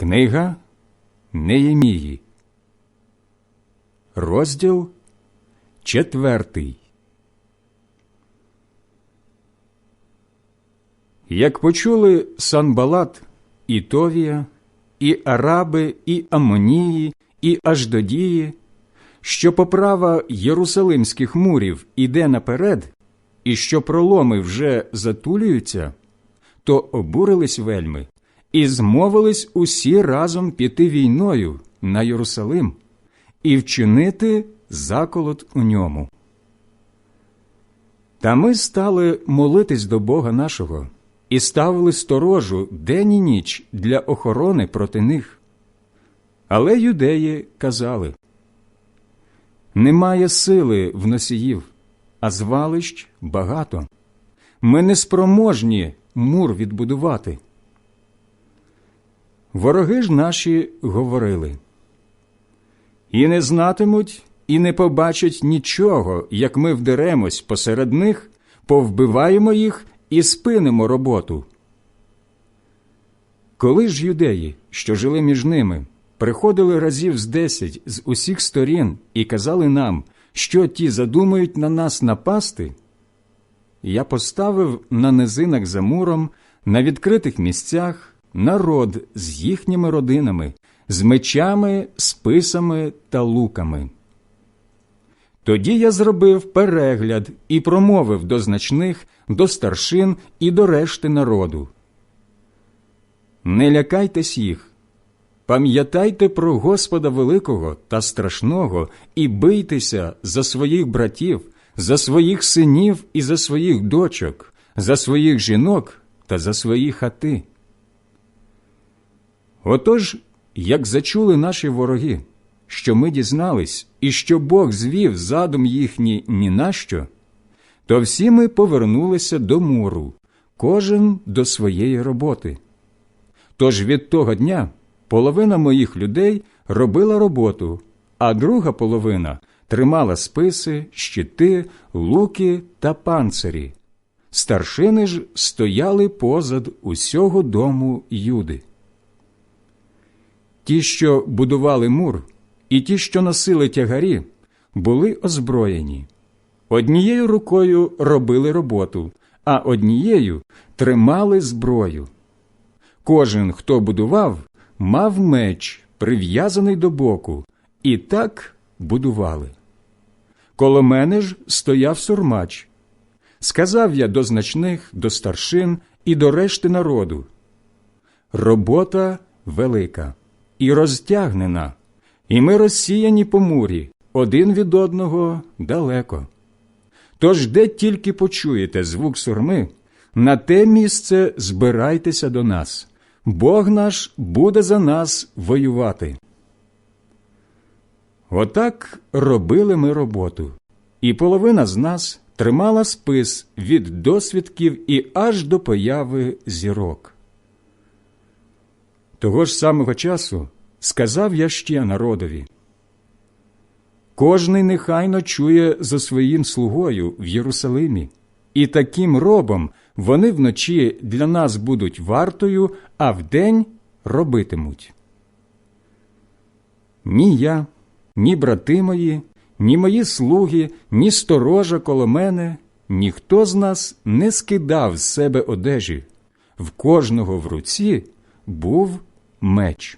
Книга Неємії, розділ четвертий. Як почули Санбалат і Товія, і Араби, і Амонії, і Аждодії, що поправа Єрусалимських мурів іде наперед, і що проломи вже затулюються, то обурились вельми і змовились усі разом піти війною на Єрусалим і вчинити заколот у ньому. Та ми стали молитись до Бога нашого і ставили сторожу день і ніч для охорони проти них. Але юдеї казали немає сили в носіїв, а звалищ багато. Ми не спроможні мур відбудувати. Вороги ж наші говорили і не знатимуть, і не побачать нічого, як ми вдеремось посеред них, повбиваємо їх і спинимо роботу. Коли ж юдеї, що жили між ними, приходили разів з десять з усіх сторін і казали нам, що ті задумають на нас напасти, я поставив на низинах за муром, на відкритих місцях народ з їхніми родинами, з мечами, списами та луками. Тоді я зробив перегляд і промовив до значних, до старшин і до решти народу. Не лякайтесь їх, пам'ятайте про Господа Великого та страшного і бийтеся за своїх братів, за своїх синів і за своїх дочок, за своїх жінок та за свої хати. Отож, як зачули наші вороги, що ми дізнались, і що Бог звів задум їхній ні на що, то всі ми повернулися до муру, кожен до своєї роботи. Тож від того дня половина моїх людей робила роботу, а друга половина тримала списи, щити, луки та панцирі. Старшини ж стояли позад усього дому Юди. Ті, що будували мур, і ті, що носили тягарі, були озброєні. Однією рукою робили роботу, а однією тримали зброю. Кожен, хто будував, мав меч, прив'язаний до боку, і так будували. Коло мене ж стояв сурмач. Сказав я до значних, до старшин і до решти народу. Робота велика і розтягнена, і ми розсіяні по мурі, один від одного далеко. Тож, де тільки почуєте звук сурми, на те місце збирайтеся до нас, Бог наш буде за нас воювати. Отак робили ми роботу, і половина з нас тримала спис від досвідків і аж до появи зірок. Того ж самого часу сказав я ще народові Кожний нехайно чує за своїм слугою в Єрусалимі, і таким робом вони вночі для нас будуть вартою, а вдень робитимуть. Ні я, ні брати мої, ні мої слуги, ні сторожа коло мене, ніхто з нас не скидав з себе одежі, в кожного в руці був меч.